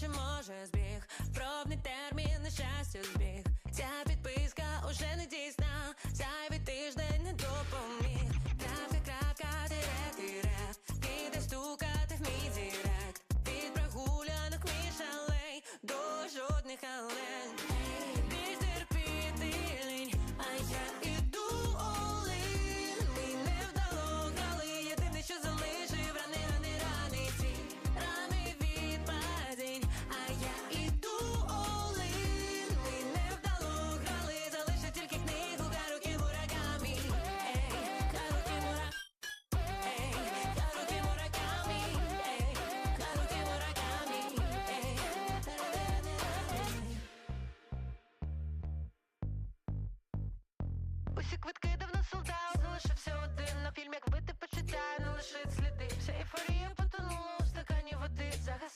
чи може збіг, пробний термін на щастя збіг. Ця підписка уже не дійсна, зайвий тиждень не допоміг.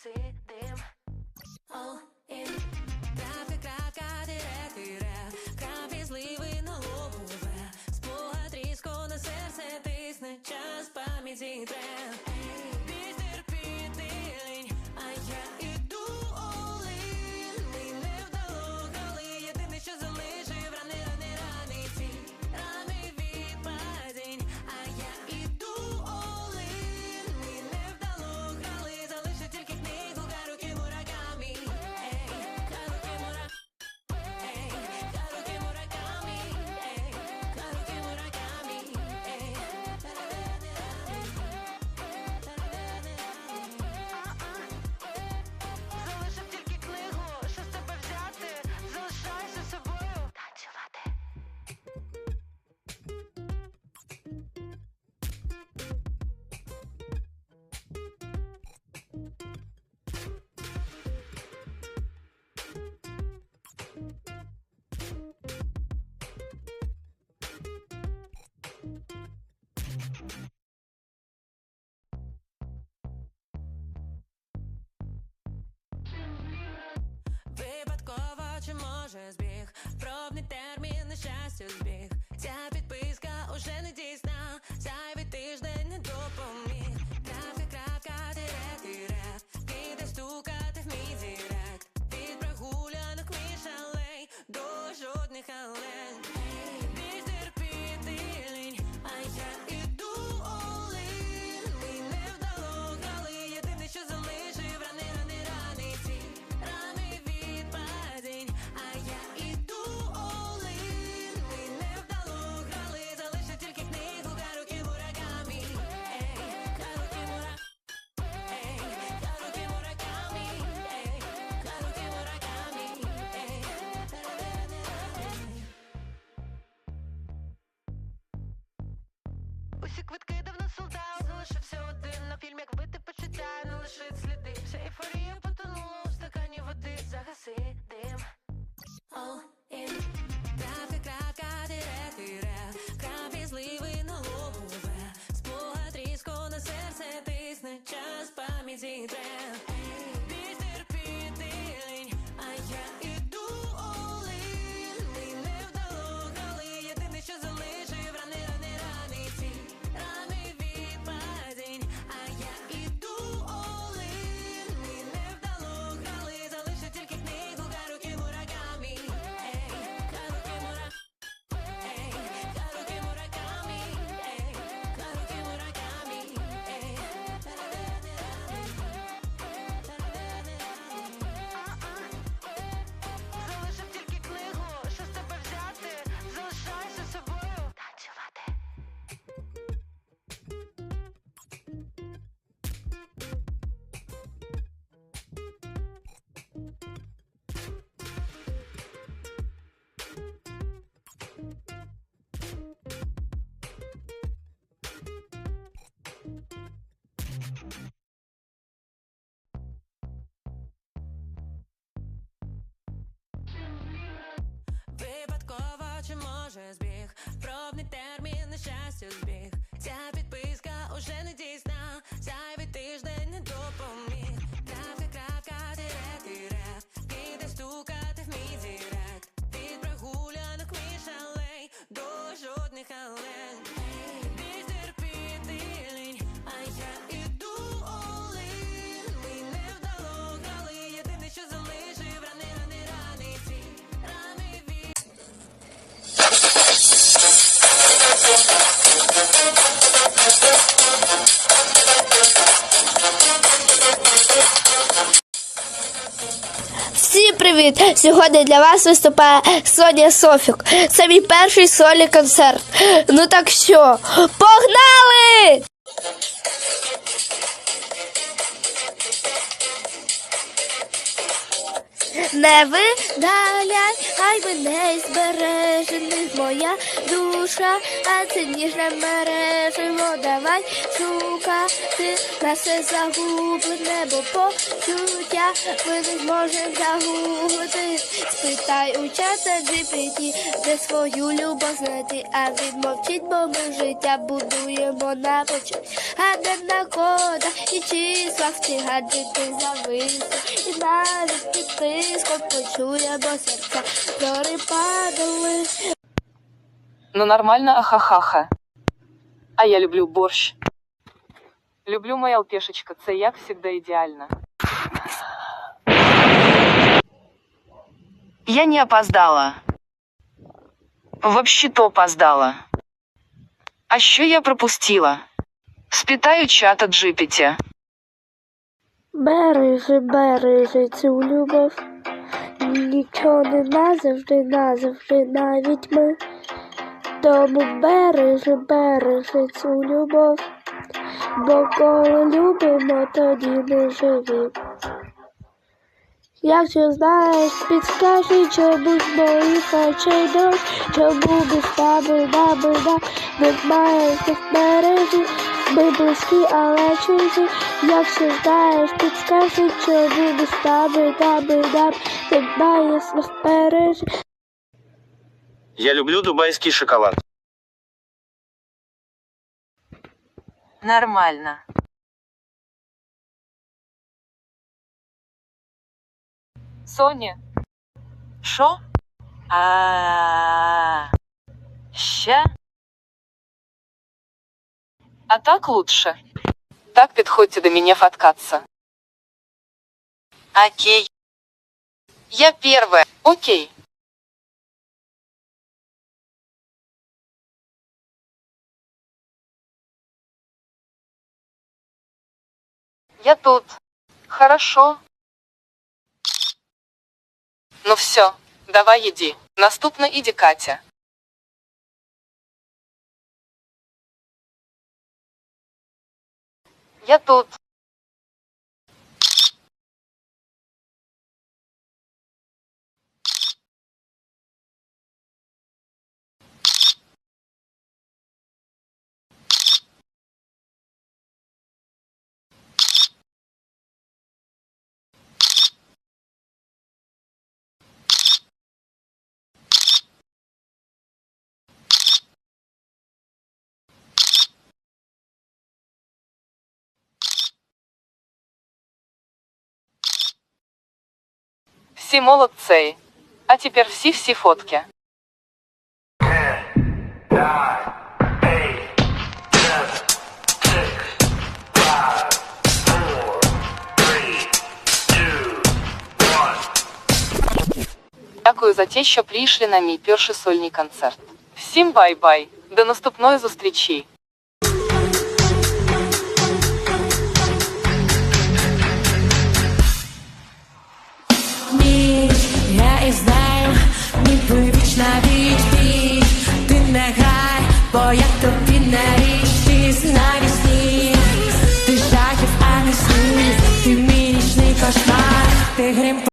você може збіг, пробний термін на щастя збіг. Ця підписка уже не дійсна, зайвий тиждень не допоміг. всі квитки давно солдат. Залишився один на фільм, як вбити почуття. Не лишить сліди. Вся ейфорія потонула у стакані води. Загаси. Чи може збіг, пробний термін на щастя збіг. Ця підписка уже не дійсна, зайвий тиждень не допоміг. Всім привіт! Сьогодні для вас виступає Соня Софік. Це мій перший сольний концерт. Ну так що, погнали! Не видаляй, хай мене збережений моя душа, а це ніжне мереживо, давай шукати наше загублене, бо почуття ми не зможемо загубити. Спитай у чата GPT, де свою любов знайти, а він мовчить, бо ми життя будуємо на почуття. А де на кодах і числах ці гаджети зависли, і навіть під тиском почуємо серця, зори падали. Ну нормально, ахахаха. А я люблю борщ. Люблю моя алпешечка, це як всегда ідеально. Я не опоздала. Вообще-то опоздала. А що я пропустила? Спитаю чата GPT. Бережи, бережи цю любов. Нічого не назавжди, назавжди навіть ми. Тому бережи, бережи цю любов. Бо коли любимо, тоді не живі. Якщо знаєш, підскажи, чому з моїх очей дощ, чому без тебе набина немає мережі, ми близькі, але чужі. Якщо знаєш, підскажи, чому без тебе набина немає мережі. Я люблю дубайский шоколад. Нормально. Соня. Шо? А. Ща? А так лучше. Так підходьте до меня фоткаться. Окей. Я первая. Окей. Я тут. Хорошо. Ну все, давай иди. Наступно иди Катя. Я тут. Всі молодці. А тепер всі-всі фотки. Дякую за те, що прийшли на мій перший сольний концерт. Всім бай-бай. До наступної зустрічі. Вічна відповідь Ти не грай, бо я тобі не річ Ти знавісні, ти жахів, а не снів Ти мій нічний кошмар, ти грим